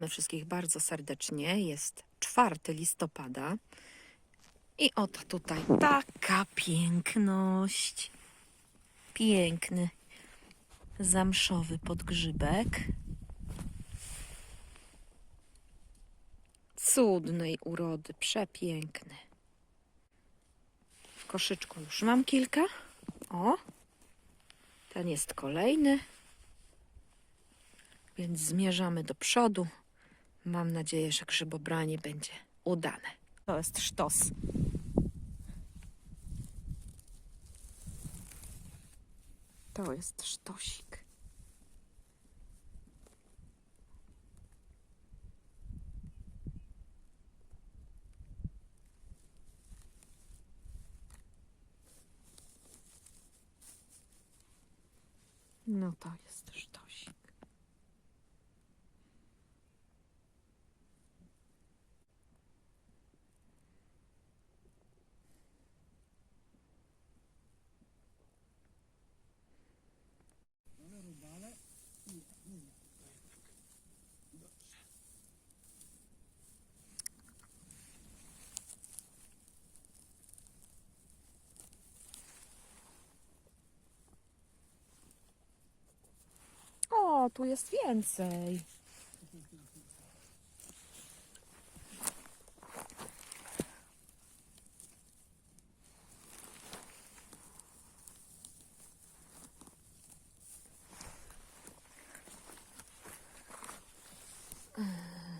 My wszystkich bardzo serdecznie. Jest 4 listopada. I oto tutaj taka piękność. Piękny zamszowy podgrzybek. Cudnej urody, przepiękny. W koszyczku już mam kilka. O, ten jest kolejny. Więc zmierzamy do przodu. Mam nadzieję, że grzybobranie będzie udane. To jest sztos. To jest sztosik. No to jest sztosik. O, tu jest więcej.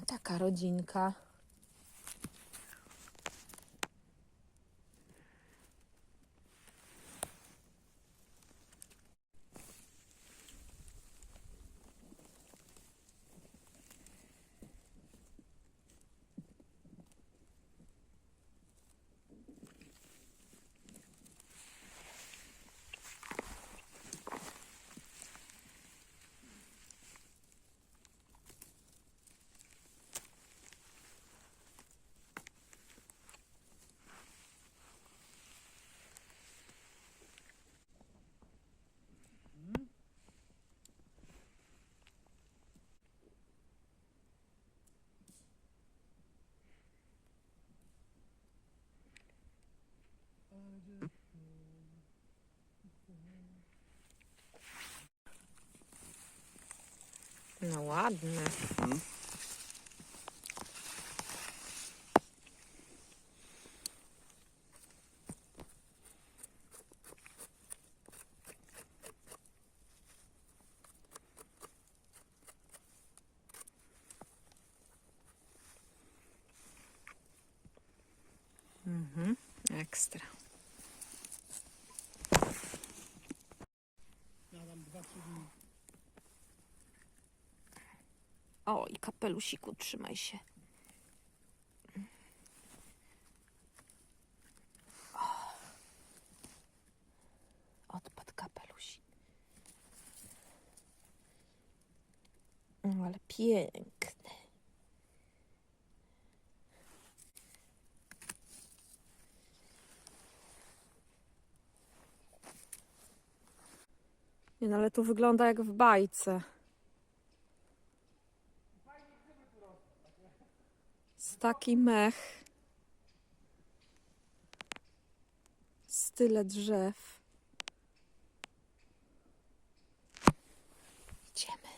Taka rodzinka. No ładne. Mhm, O, i kapelusiku, trzymaj się. Odpadł kapelusik. O, ale piękny. Nie, no ale tu wygląda jak w bajce. Z taki mech. Tyle drzew. Idziemy.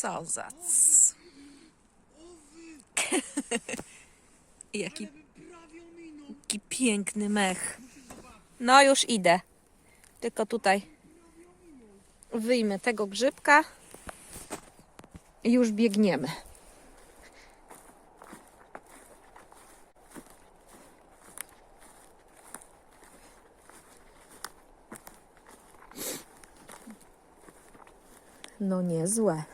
Co za c... jaki, jaki piękny mech. No już idę. Tylko tutaj wyjmę tego grzybka i już biegniemy. No niezłe.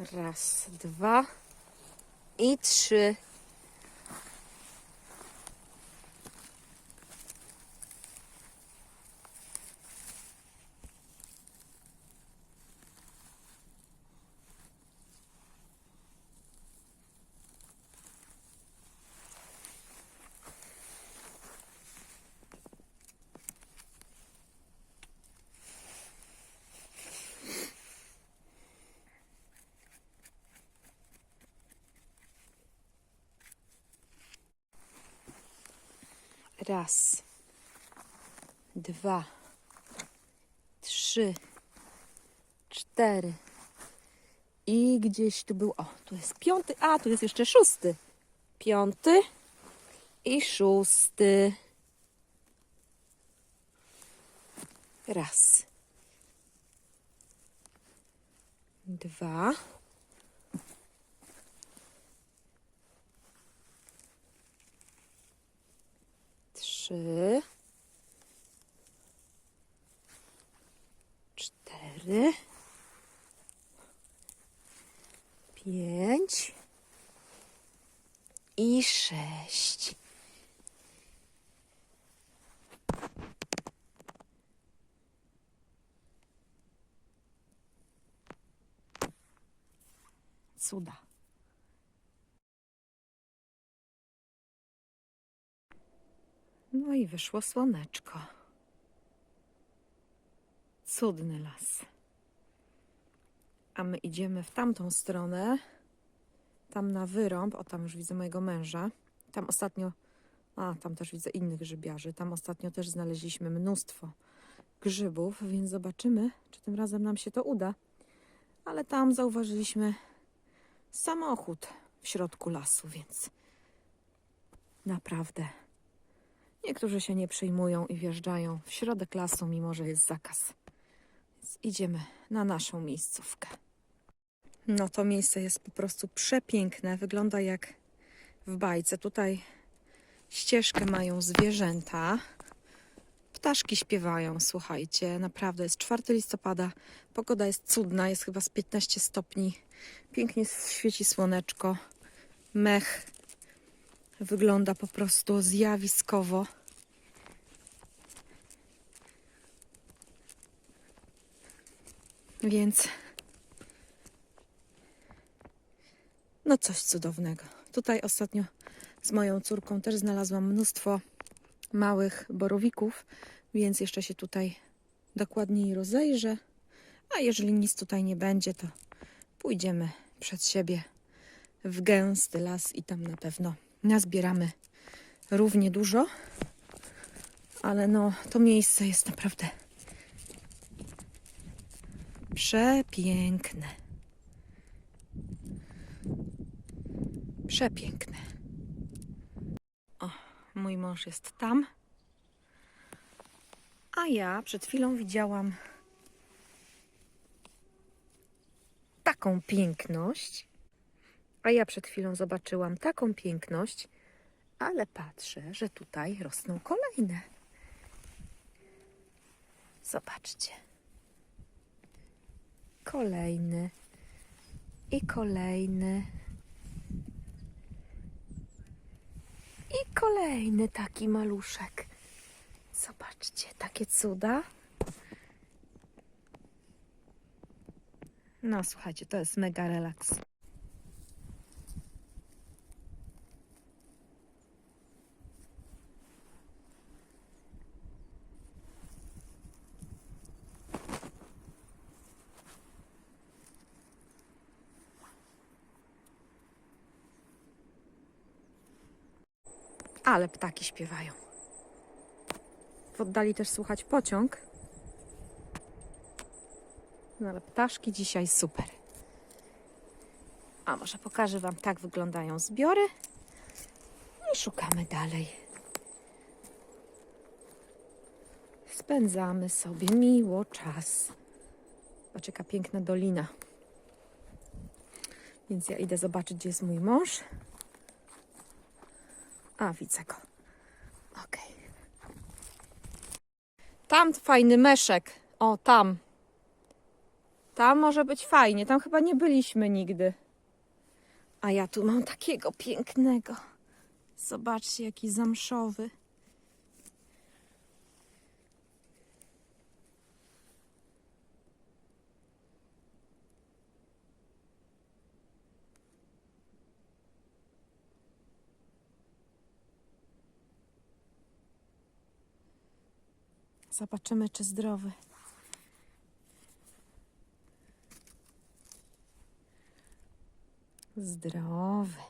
Raz, dwa i trzy. Raz, dwa, trzy, cztery. I gdzieś tu był, o, tu jest piąty, a tu jest jeszcze szósty. Piąty i szósty. Raz. Dwa. Trzy. Cztery. Pięć. I sześć. Cuda. No i wyszło słoneczko. Cudny las. A my idziemy w tamtą stronę. Tam na wyrąb. O, tam już widzę mojego męża. Tam ostatnio. A, tam też widzę innych grzybiarzy. Tam ostatnio też znaleźliśmy mnóstwo grzybów, więc zobaczymy, czy tym razem nam się to uda. Ale tam zauważyliśmy samochód w środku lasu, więc naprawdę niektórzy się nie przejmują i wjeżdżają w środek lasu, mimo że jest zakaz. Więc idziemy na naszą miejscówkę. No to miejsce jest po prostu przepiękne. Wygląda jak w bajce. Tutaj ścieżkę mają zwierzęta. Ptaszki śpiewają, słuchajcie. Naprawdę jest 4 listopada. Pogoda jest cudna, jest chyba z 15 stopni. Pięknie świeci słoneczko. Mech wygląda po prostu zjawiskowo. Więc no coś cudownego. Tutaj ostatnio z moją córką też znalazłam mnóstwo małych borowików, więc jeszcze się tutaj dokładniej rozejrzę. A jeżeli nic tutaj nie będzie, to pójdziemy przed siebie w gęsty las i tam na pewno nazbieramy równie dużo. Ale no, to miejsce jest naprawdę przepiękne. Przepiękne. Mój mąż jest tam. A ja przed chwilą widziałam taką piękność. A ja przed chwilą zobaczyłam taką piękność, ale patrzę, że tutaj rosną kolejne. Zobaczcie. Kolejny i kolejny. I kolejny taki maluszek. Zobaczcie, takie cuda. No, słuchajcie, to jest mega relaks. Ale ptaki śpiewają. W oddali też słychać pociąg. No ale ptaszki dzisiaj super. A może pokażę Wam, tak wyglądają zbiory. I szukamy dalej. Spędzamy sobie miło czas. Patrz, jaka piękna dolina. Więc ja idę zobaczyć, gdzie jest mój mąż. A, widzę go. Okej. Tam fajny meszek. O, tam. Tam może być fajnie. Tam chyba nie byliśmy nigdy. A ja tu mam takiego pięknego. Zobaczcie, jaki zamszowy. Zobaczymy, czy zdrowy. Zdrowy.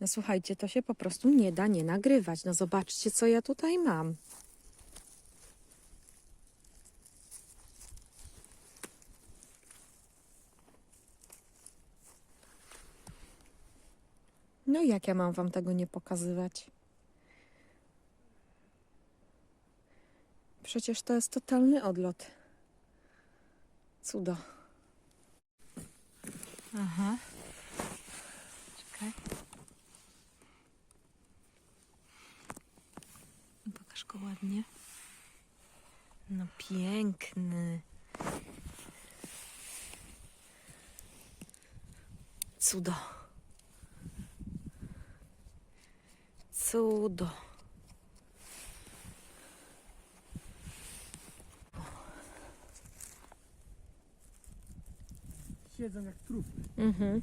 No słuchajcie, to się po prostu nie da nie nagrywać. No zobaczcie, co ja tutaj mam. No jak ja mam wam tego nie pokazywać? Przecież to jest totalny odlot. Cudo. Aha. Czekaj. Pokaż go ładnie. No piękny. Cudo. Cudo. Siedzą jak trupy. Mhm.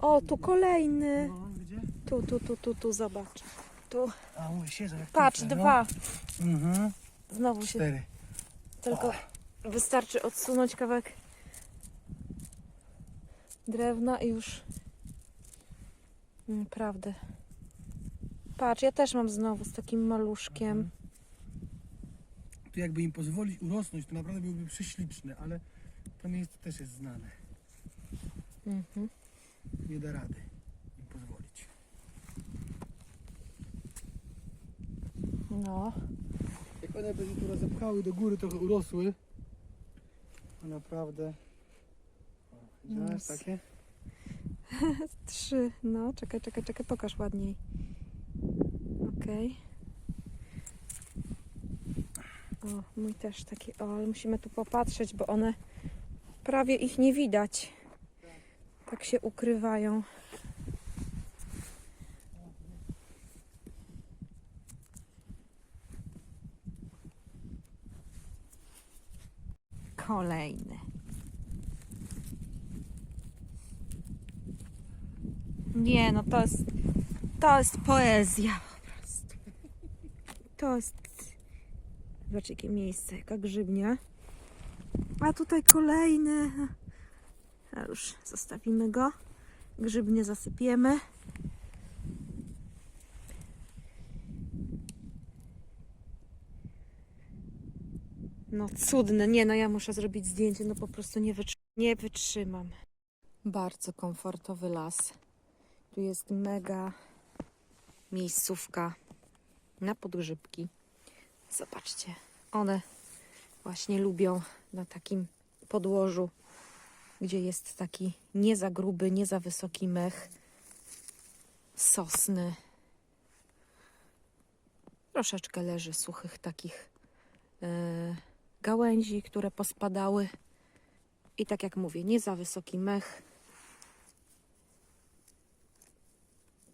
O, tu kolejny. No, gdzie? Tu, tu, tu, tu, tu, zobacz. Tu. A mówię, siedzą jak Patrz, trupy. dwa. No. Mhm. Znowu się Cztery. tylko wystarczy odsunąć kawałek drewna i już naprawdę. Patrz, ja też mam znowu z takim maluszkiem. Tu jakby im pozwolić urosnąć, to naprawdę byłby prześliczny, ale to miejsce też jest znane. Mhm. Nie da rady im pozwolić. No. Jak one by się tu rozepchały do góry, trochę urosły, to naprawdę... O, Widziałeś Yes. takie? Trzy. No, czekaj, czekaj, czekaj, pokaż ładniej. Okej. O, mój też taki. O, ale musimy tu popatrzeć, bo one prawie ich nie widać. Tak się ukrywają. Kolejny. Nie, no to jest, to jest poezja. To jest, zobacz jakie miejsce, jaka grzybnia. A tutaj kolejny. A już zostawimy go. Grzybnie zasypiemy. No cudne, nie no ja muszę zrobić zdjęcie, no po prostu nie, wytrzy- nie wytrzymam. Bardzo komfortowy las. Tu jest mega miejscówka na podgrzybki. Zobaczcie, one właśnie lubią na takim podłożu, gdzie jest taki nie za gruby, nie za wysoki mech sosny. Troszeczkę leży suchych takich e, gałęzi, które pospadały. I tak jak mówię, nie za wysoki mech.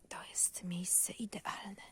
To jest miejsce idealne.